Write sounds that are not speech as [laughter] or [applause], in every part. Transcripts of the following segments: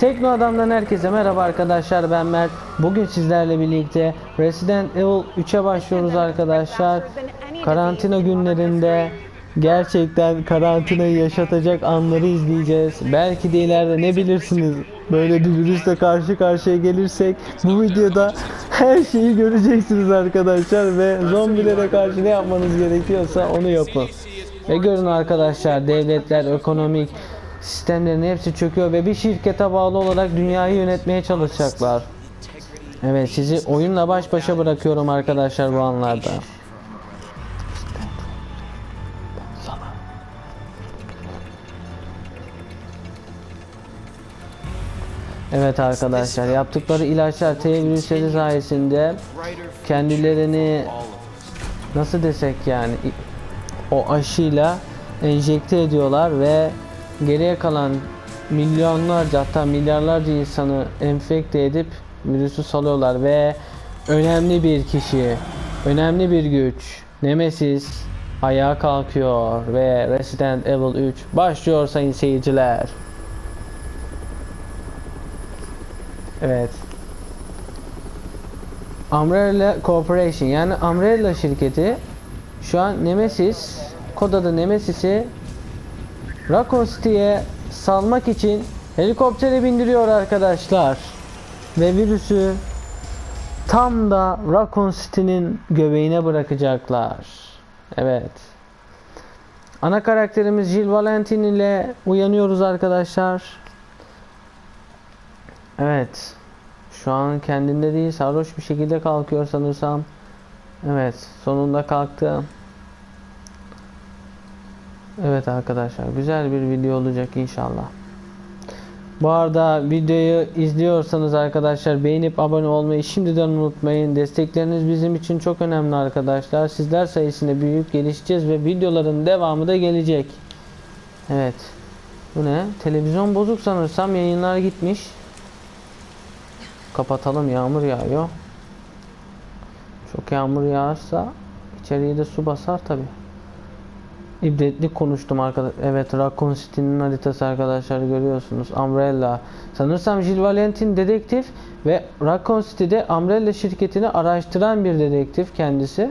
Tekno Adam'dan herkese merhaba arkadaşlar ben Mert. Bugün sizlerle birlikte Resident Evil 3'e başlıyoruz arkadaşlar. Karantina günlerinde gerçekten karantinayı yaşatacak anları izleyeceğiz. Belki de ileride ne bilirsiniz böyle bir virüsle karşı karşıya gelirsek bu videoda her şeyi göreceksiniz arkadaşlar ve zombilere karşı ne yapmanız gerekiyorsa onu yapın. Ve görün arkadaşlar devletler, ekonomik sistemlerin hepsi çöküyor ve bir şirkete bağlı olarak dünyayı yönetmeye çalışacaklar. Evet sizi oyunla baş başa bırakıyorum arkadaşlar bu anlarda. Evet arkadaşlar yaptıkları ilaçlar T virüsleri sayesinde kendilerini nasıl desek yani o aşıyla enjekte ediyorlar ve geriye kalan milyonlarca hatta milyarlarca insanı enfekte edip virüsü salıyorlar ve önemli bir kişi, önemli bir güç, Nemesis ayağa kalkıyor ve Resident Evil 3 başlıyor sayın seyirciler. Evet. Umbrella Corporation yani Umbrella şirketi şu an Nemesis kod adı Nemesis'i City'ye salmak için helikoptere bindiriyor arkadaşlar. Ve virüsü tam da Raccoon City'nin göbeğine bırakacaklar. Evet. Ana karakterimiz Jill Valentine ile uyanıyoruz arkadaşlar. Evet. Şu an kendinde değil sarhoş bir şekilde kalkıyor sanırsam. Evet sonunda kalktı. Evet arkadaşlar güzel bir video olacak inşallah. Bu arada videoyu izliyorsanız arkadaşlar beğenip abone olmayı şimdiden unutmayın. Destekleriniz bizim için çok önemli arkadaşlar. Sizler sayesinde büyüyüp gelişeceğiz ve videoların devamı da gelecek. Evet. Bu ne? Televizyon bozuk sanırsam yayınlar gitmiş. Kapatalım yağmur yağıyor. Çok yağmur yağarsa içeriye de su basar tabi. İbretlik konuştum arkadaş. Evet Raccoon City'nin haritası arkadaşlar görüyorsunuz. Umbrella. Sanırsam Jill Valentine dedektif ve Raccoon City'de Umbrella şirketini araştıran bir dedektif kendisi.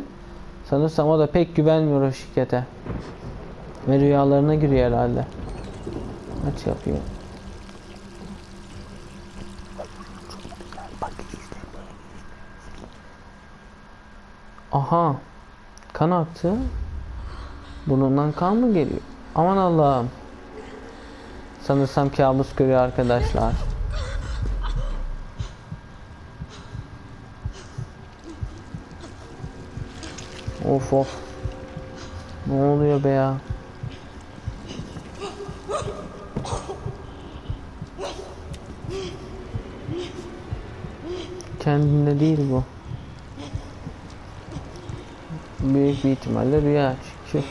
Sanırsam o da pek güvenmiyor o şirkete. Ve rüyalarına giriyor herhalde. Aç yapıyor. Aha. Kan aktı. Burnundan kan mı geliyor? Aman Allah'ım. Sanırsam kabus görüyor arkadaşlar. Of of. Ne oluyor be ya? Kendinde değil bu. Büyük bir ihtimalle rüya çünkü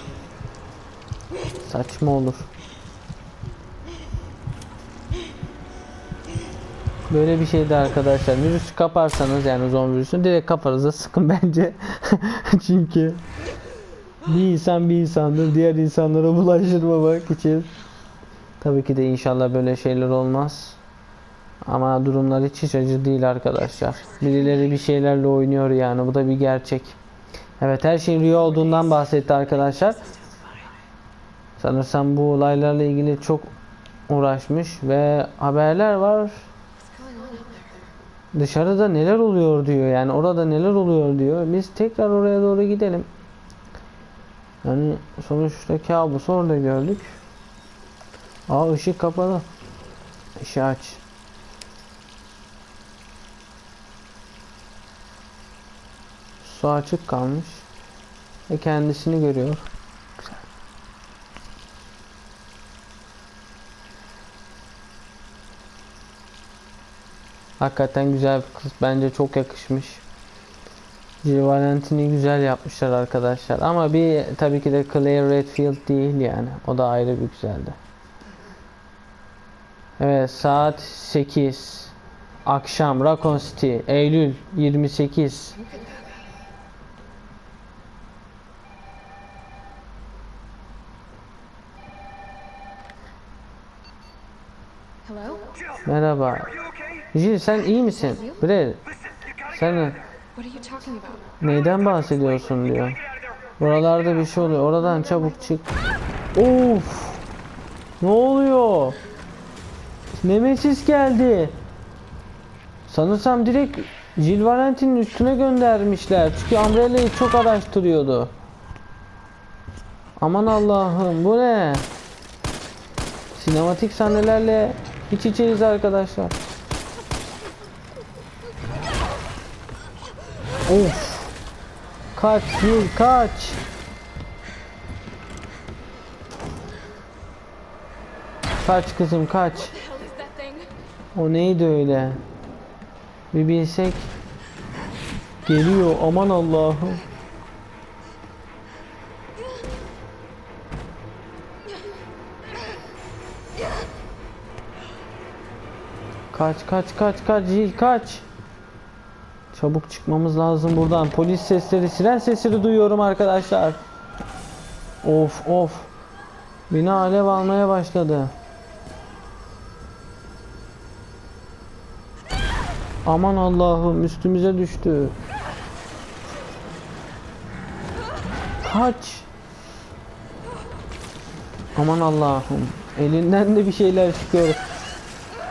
saçma olur. Böyle bir şeydi arkadaşlar. Virüsü kaparsanız yani zombi virüsünü direkt kafanıza sıkın [laughs] bence. çünkü bir insan bir insandır. Diğer insanlara bulaştırmamak için. Tabii ki de inşallah böyle şeyler olmaz. Ama durumlar hiç hiç acı değil arkadaşlar. Birileri bir şeylerle oynuyor yani. Bu da bir gerçek. Evet her şeyin rüya olduğundan bahsetti arkadaşlar. Sanırsam bu olaylarla ilgili çok uğraşmış ve haberler var. Dışarıda neler oluyor diyor yani orada neler oluyor diyor. Biz tekrar oraya doğru gidelim. Yani sonuçta kabusu orada gördük. Aa ışık kapalı. Işığı aç. Su açık kalmış. Ve kendisini görüyor. Hakikaten güzel bir kız. Bence çok yakışmış. Jill Valentine'i güzel yapmışlar arkadaşlar. Ama bir tabii ki de Claire Redfield değil yani. O da ayrı bir güzeldi. Evet saat 8. Akşam Raccoon City. Eylül 28. Hello? Merhaba. Jill sen iyi misin? Brad. Sen neyden bahsediyorsun diyor. Buralarda bir şey oluyor. Oradan çabuk çık. Of. Ne oluyor? Nemesis geldi. Sanırsam direkt Jill Valentine'in üstüne göndermişler. Çünkü Umbrella'yı çok araştırıyordu. Aman Allah'ım bu ne? Sinematik sahnelerle iç içeyiz arkadaşlar. Of. Kaç Jill kaç. Kaç kızım kaç. O neydi öyle? Bir bilsek. Geliyor aman Allah'ım. Kaç kaç kaç kaç Jill kaç. Çabuk çıkmamız lazım buradan. Polis sesleri, siren sesleri duyuyorum arkadaşlar. Of of. Bina alev almaya başladı. Aman Allah'ım üstümüze düştü. Kaç. Aman Allah'ım. Elinden de bir şeyler çıkıyor.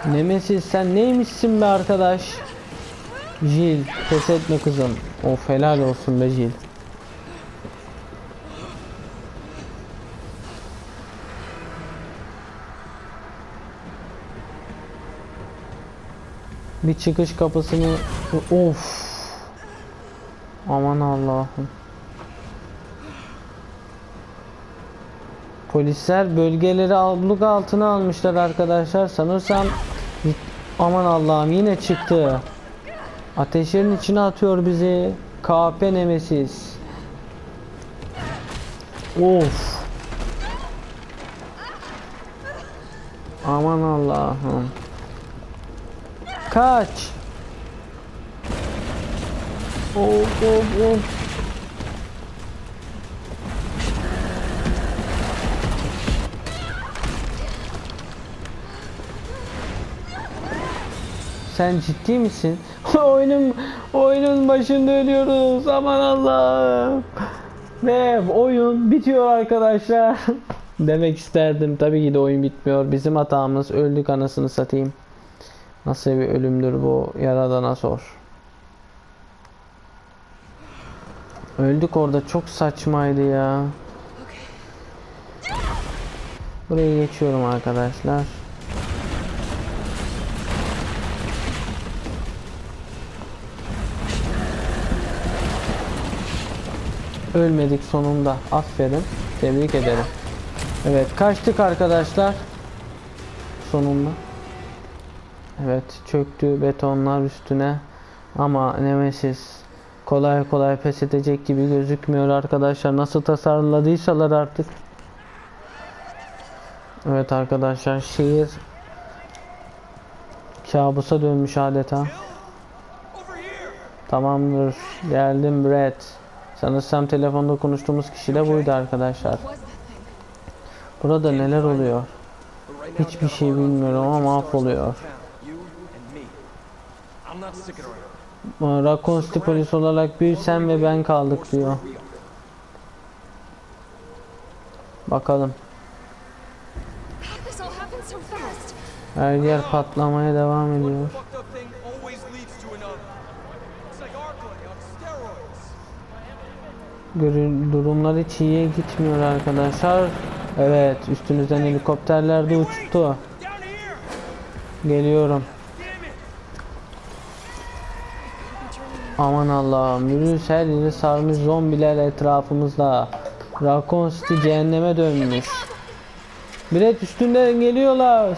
Nemesis sen neymişsin be arkadaş? Jill pes etme kızım. Of helal olsun be Jill. Bir çıkış kapısını of. Aman Allah'ım. Polisler bölgeleri abluk altına almışlar arkadaşlar. Sanırsam aman Allah'ım yine çıktı. Ateşlerin içine atıyor bizi. KP Nemesis. Of. Aman Allah'ım. Kaç. Of of of. Sen ciddi misin? [laughs] oyunun oyunun başında ölüyoruz. Aman Allah'ım. Ve oyun bitiyor arkadaşlar. [laughs] Demek isterdim. Tabii ki de oyun bitmiyor. Bizim hatamız. Öldük anasını satayım. Nasıl bir ölümdür bu? Yaradana sor. Öldük orada. Çok saçmaydı ya. Buraya geçiyorum arkadaşlar. Ölmedik sonunda. Aferin. Tebrik ederim. Evet kaçtık arkadaşlar. Sonunda. Evet çöktü betonlar üstüne. Ama Nemesis kolay kolay pes edecek gibi gözükmüyor arkadaşlar. Nasıl tasarladıysalar artık. Evet arkadaşlar şehir kabusa dönmüş adeta. Tamamdır. Geldim Brett. Sanırsam telefonda konuştuğumuz kişi de buydu arkadaşlar. Burada neler oluyor? Hiçbir şey bilmiyorum ama mahvoluyor. Raccoon City polis olarak bir sen ve ben kaldık diyor. Bakalım. Her yer patlamaya devam ediyor. Durumlar hiç iyiye gitmiyor arkadaşlar. Evet üstünüzden helikopterler de uçtu. Geliyorum. Aman Allah'ım virüs her yeri sarmış zombiler etrafımızda. Raccoon City cehenneme dönmüş. Bilet üstünden geliyorlar.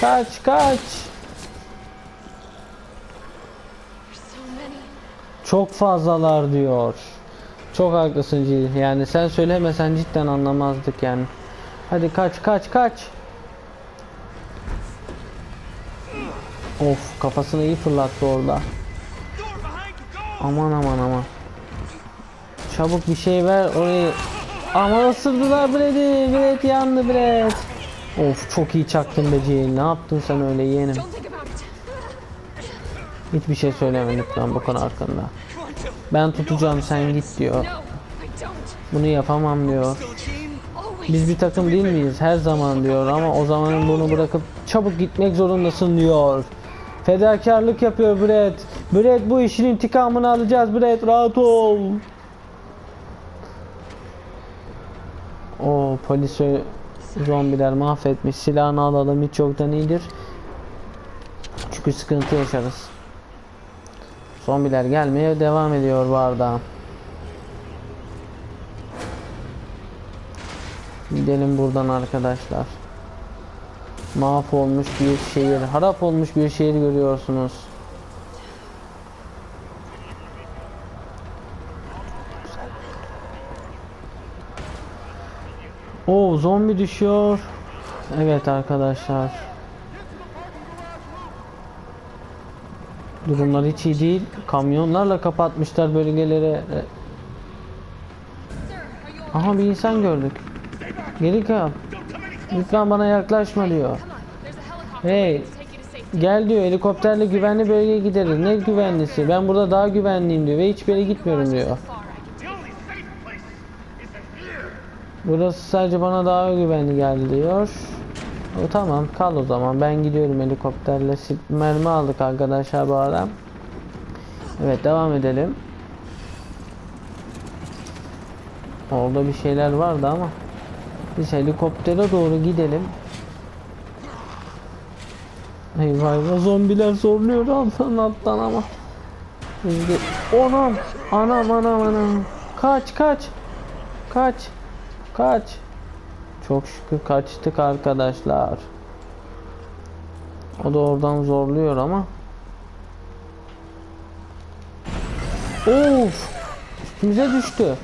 Kaç kaç. Çok fazlalar diyor. Çok haklısın Jill. Yani sen söylemesen cidden anlamazdık yani. Hadi kaç kaç kaç. Of kafasını iyi fırlattı orada. Aman aman aman. Çabuk bir şey ver orayı. Ama ısırdılar Brad'i. Brad yandı Brad. Of çok iyi çaktın be Jill. Ne yaptın sen öyle yeğenim? Hiçbir şey söyleme lütfen bu konu hakkında. Ben tutacağım sen git diyor. Bunu yapamam diyor. Biz bir takım değil miyiz? Her zaman diyor ama o zaman bunu bırakıp çabuk gitmek zorundasın diyor. Fedakarlık yapıyor Brett. Brett bu işin intikamını alacağız Brett rahat ol. O polisi zombiler mahvetmiş. Silahını alalım hiç yoktan iyidir. Çünkü sıkıntı yaşarız. Zombiler gelmeye devam ediyor bu arada. Gidelim buradan arkadaşlar. Mahvolmuş bir şehir, harap olmuş bir şehir görüyorsunuz. Oo zombi düşüyor. Evet arkadaşlar. Durumlar hiç iyi değil. Kamyonlarla kapatmışlar bölgeleri. Aha bir insan gördük. Geri kal. Lütfen bana yaklaşma diyor. Hey. Gel diyor helikopterle güvenli bölgeye gideriz. Ne güvenlisi? Ben burada daha güvenliyim diyor ve hiçbir yere gitmiyorum diyor. Burası sadece bana daha güvenli geldi diyor. O tamam kal o zaman ben gidiyorum helikopterle. Mermi aldık arkadaşlar bu arada. Evet devam edelim. Orada bir şeyler vardı ama. Biz helikoptere doğru gidelim. Eyvah eyvah zombiler zorluyor alttan alttan ama. Biz de... Anam! Anam anam anam. Kaç kaç. Kaç. Kaç. Çok şükür kaçtık arkadaşlar. O da oradan zorluyor ama. Of! Üstümüze düştü.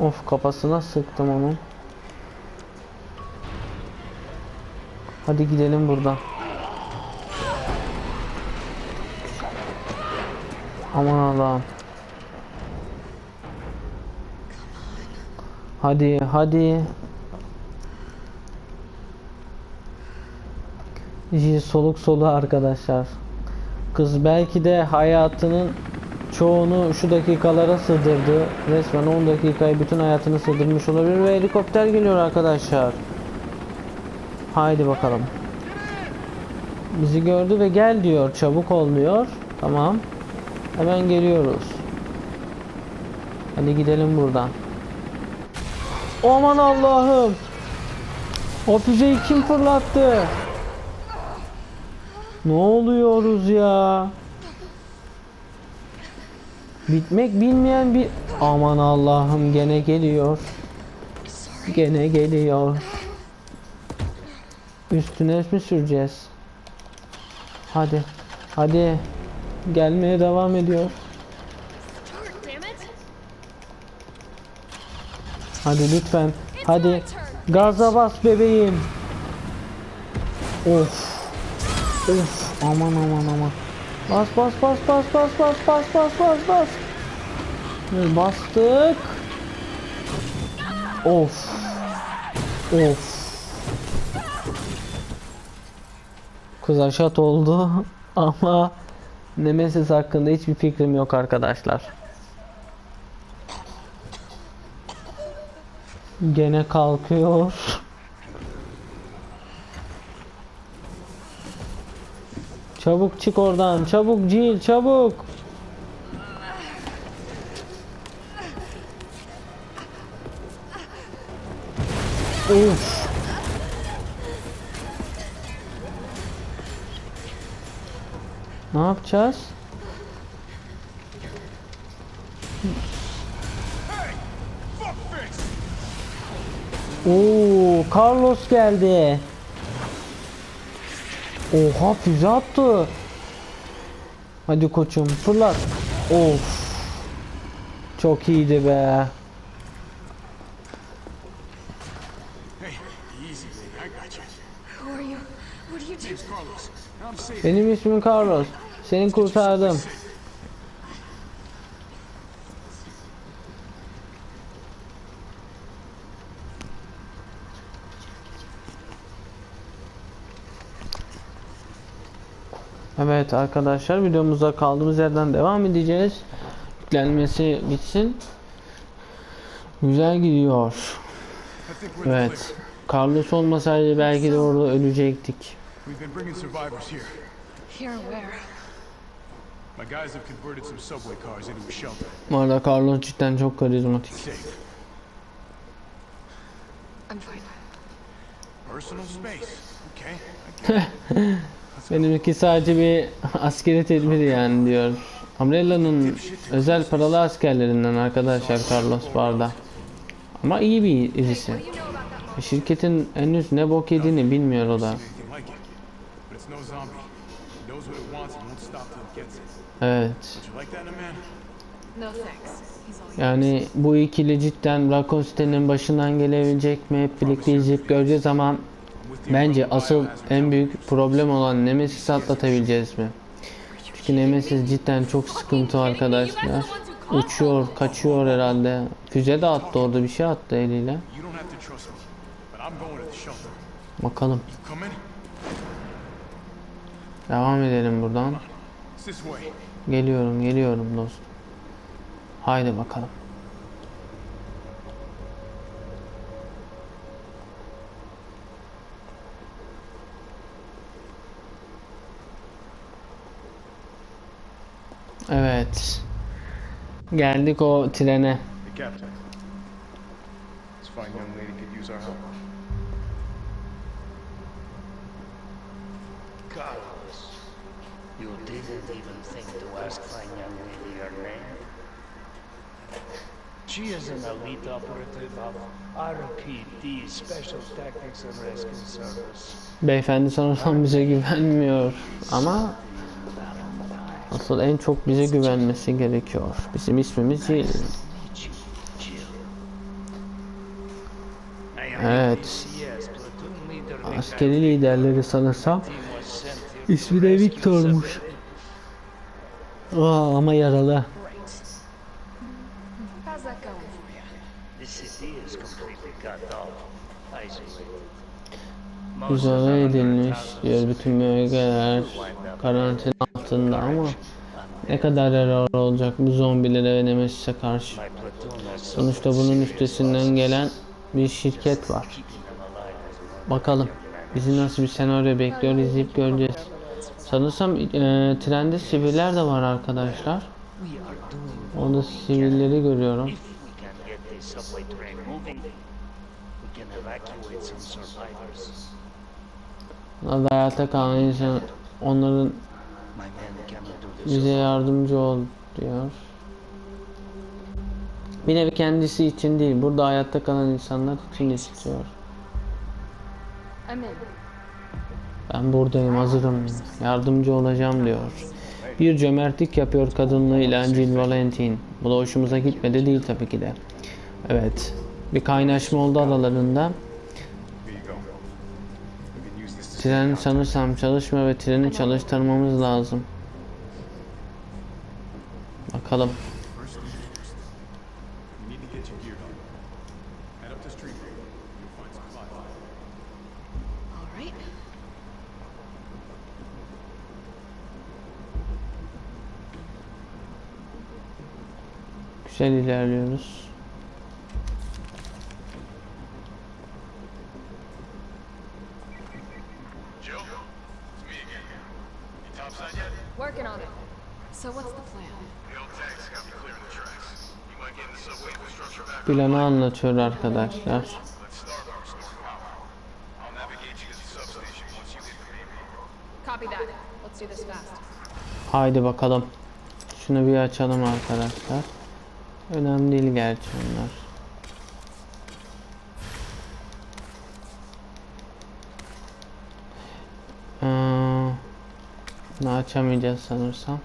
Of kafasına sıktım onun. Hadi gidelim buradan. Aman Allah'ım. Hadi hadi. Soluk soluğa arkadaşlar. Kız belki de hayatının çoğunu şu dakikalara sığdırdı. Resmen 10 dakikayı bütün hayatını sığdırmış olabilir ve helikopter geliyor arkadaşlar. Haydi bakalım. Bizi gördü ve gel diyor. Çabuk ol diyor. Tamam. Hemen geliyoruz. Hadi gidelim buradan. Aman Allah'ım. O füzeyi kim fırlattı? Ne oluyoruz ya? Bitmek bilmeyen bir... Aman Allah'ım gene geliyor. Gene geliyor. Üstüne mi süreceğiz? Hadi. Hadi. Gelmeye devam ediyor. Hadi lütfen. Hadi. Gaza bas bebeğim. Of. Of. Aman aman aman. Bas bas bas bas bas bas bas bas bas bas. Bastık. Of. Of. Kız aşat oldu [laughs] ama Nemesis hakkında hiçbir fikrim yok arkadaşlar. Gene kalkıyor. Çabuk çık oradan. Çabuk Jill çabuk. Uf. Ne yapacağız? Oo, Carlos geldi. Oha füze attı. Hadi koçum fırlat. Of. Çok iyiydi be. Benim ismim Carlos. Seni kurtardım. Evet arkadaşlar videomuza kaldığımız yerden devam edeceğiz. Yüklenmesi bitsin. Güzel gidiyor. Evet. Carlos olmasaydı belki de orada ölecektik. We've been bringing survivors here. Here where? My guys have converted some subway cars into a shelter. Bu arada Carlos cidden çok karizmatik. Safe. I'm fine. Personal space. Okay. I get it. [laughs] Benimki sadece bir askeri tedbir yani diyor. Umbrella'nın özel paralı askerlerinden arkadaşlar Carlos Barda. Ama iyi bir monster? Şirketin henüz ne bok yediğini bilmiyor o da. Yours. Yani bu ikili cidden Raccoon City'nin başından gelebilecek mi hep birlikte izleyip göreceğiz ama bence asıl en büyük problem olan Nemesis'i atlatabileceğiz mi? Çünkü Nemesis cidden çok sıkıntı arkadaşlar. Uçuyor, kaçıyor herhalde. Füze de attı orada bir şey attı eliyle. Bakalım. Devam edelim buradan. Geliyorum, geliyorum dostum. Haydi bakalım. Evet. Geldik o trene. Hey, you didn't even think to ask fine young lady her name? She is an elite operative of RPD, Special Tactics and Rescue Service. Beyefendi sanırsam bize güvenmiyor ama asıl en çok bize güvenmesi gerekiyor. Bizim ismimiz am Evet. Askeri liderleri sanırsam Team was sent here to ismi de Victor'muş. Aa, ama yaralı. The edilmiş 100,000 diyor bütün bölgeler karantina altında ama ne kadar yarar olacak bu zombilere ve Nemesis'e karşı. Sonuçta bunun üstesinden gelen bir şirket var. Bakalım bizi nasıl bir senaryo bekliyor izleyip göreceğiz. Sanırsam e, trende siviller de var arkadaşlar. Orada sivilleri görüyorum. Orada hayatta kalan insan onların bize yardımcı ol diyor. Bir nevi kendisi için değil, burada hayatta kalan insanlar için istiyor. I'm in. Ben buradayım, hazırım, yardımcı olacağım diyor. Bir cömertlik yapıyor kadınlığıyla Jill Valentin. Bu da hoşumuza gitmedi değil tabii ki de. Evet, bir kaynaşma oldu aralarında. Tren sanırsam çalışmıyor ve treni çalıştırmamız lazım. Bakalım. First things first. You need to get your gear on. Head up the street. You'll find supplies. All right. Güzel ilerliyoruz. Working on it. So what's the plan? Planı anlatıyor arkadaşlar. Haydi bakalım. Şunu bir açalım arkadaşlar. Önemli değil gerçi onlar. Ee, açamayacağız sanırsam.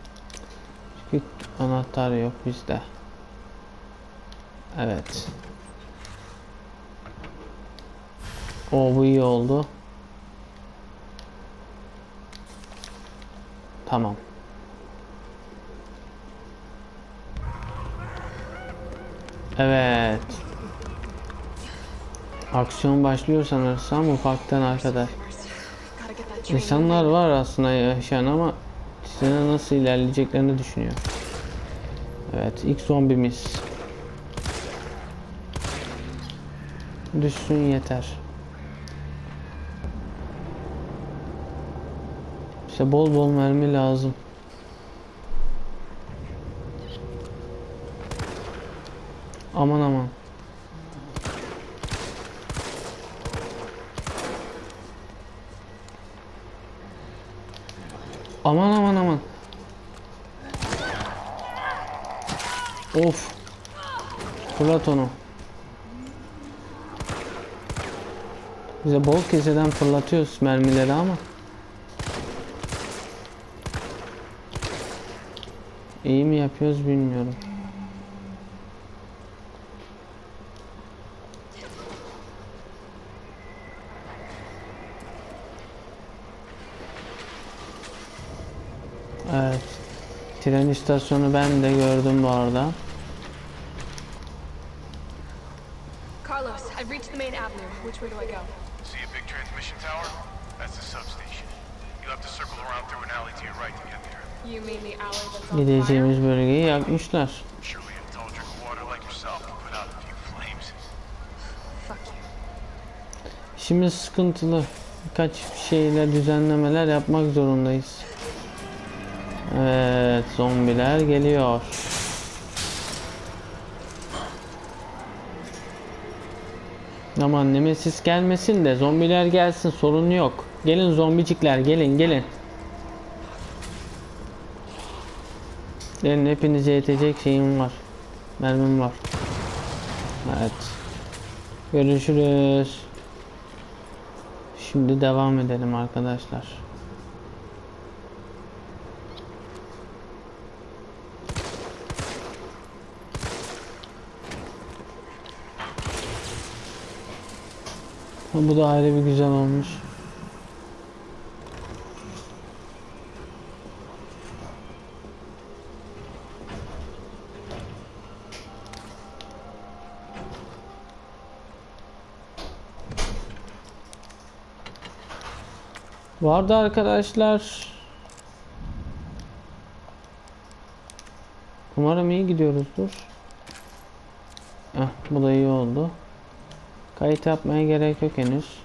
Çünkü anahtar yok bizde. Evet. O bu iyi oldu. Tamam. Evet. Aksiyon başlıyor sanırsam ufaktan arkadaş. İnsanlar var aslında yaşayan ama size nasıl ilerleyeceklerini düşünüyor. Evet ilk zombimiz. Düşsün yeter. İşte bol bol mermi lazım. Aman aman. Aman aman aman. Of. Fırlat onu. Bize bol keseden fırlatıyoruz mermileri ama. İyi mi yapıyoruz bilmiyorum. Evet. Tren istasyonu ben de gördüm bu arada. Carlos, I've reached the main avenue. Which way do I go? See a big transmission tower? That's the substation. You'll have to circle around through an alley to your right to get there. You mean the alley that's on? Gideceğimiz bölgeyi yakmışlar. Surely a tall drink of water like yourself can put out a few flames. Fuck you. Şimdi sıkıntılı. Birkaç şeyler düzenlemeler yapmak zorundayız. Evet, zombiler geliyor. Aman Nemesis gelmesin de zombiler gelsin sorun yok. Gelin zombicikler gelin gelin. Gelin hepinize yetecek şeyim var. Mermim var. Evet. Görüşürüz. Şimdi devam edelim arkadaşlar. Bu da ayrı bir güzel olmuş. Vardı arkadaşlar. Umarım iyi gidiyoruzdur. Eh, bu da iyi oldu. Kayıt yapmaya gerek yok henüz.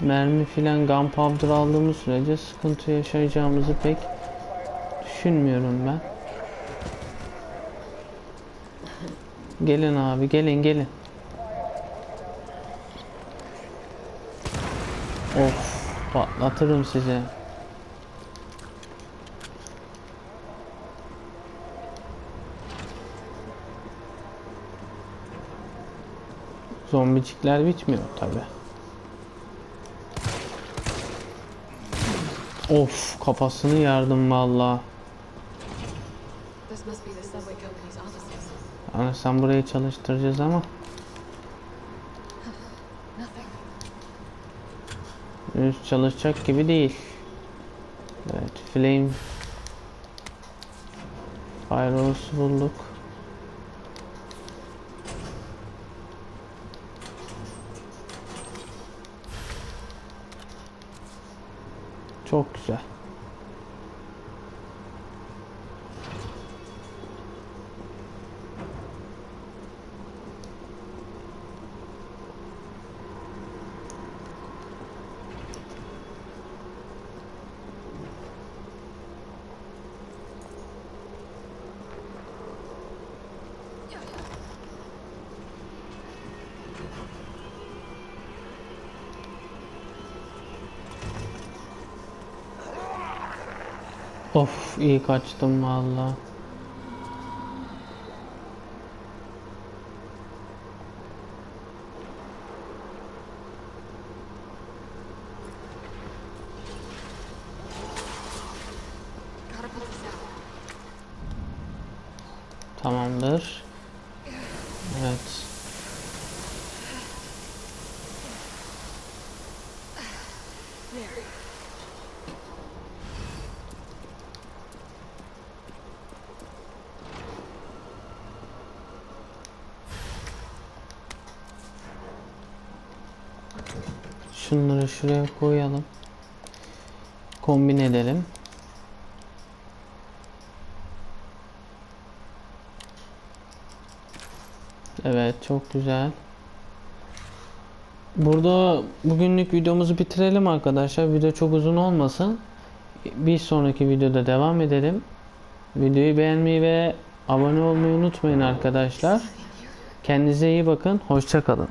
Mermi filan gunpowder aldığımız sürece sıkıntı yaşayacağımızı pek düşünmüyorum ben. Gelin abi gelin gelin. Of patlatırım sizi. Zombicikler bitmiyor tabi. Of kafasını yardım valla. Yani sen burayı çalıştıracağız ama [sighs] henüz çalışacak gibi değil. Evet flame Firehose bulduk. Of iyi kaçtım valla. Tamamdır. Evet. There. Şunları şuraya koyalım. Kombin edelim. Evet çok güzel. Burada bugünlük videomuzu bitirelim arkadaşlar. Video çok uzun olmasın. Bir sonraki videoda devam edelim. Videoyu beğenmeyi ve abone olmayı unutmayın arkadaşlar. Kendinize iyi bakın. Hoşça kalın.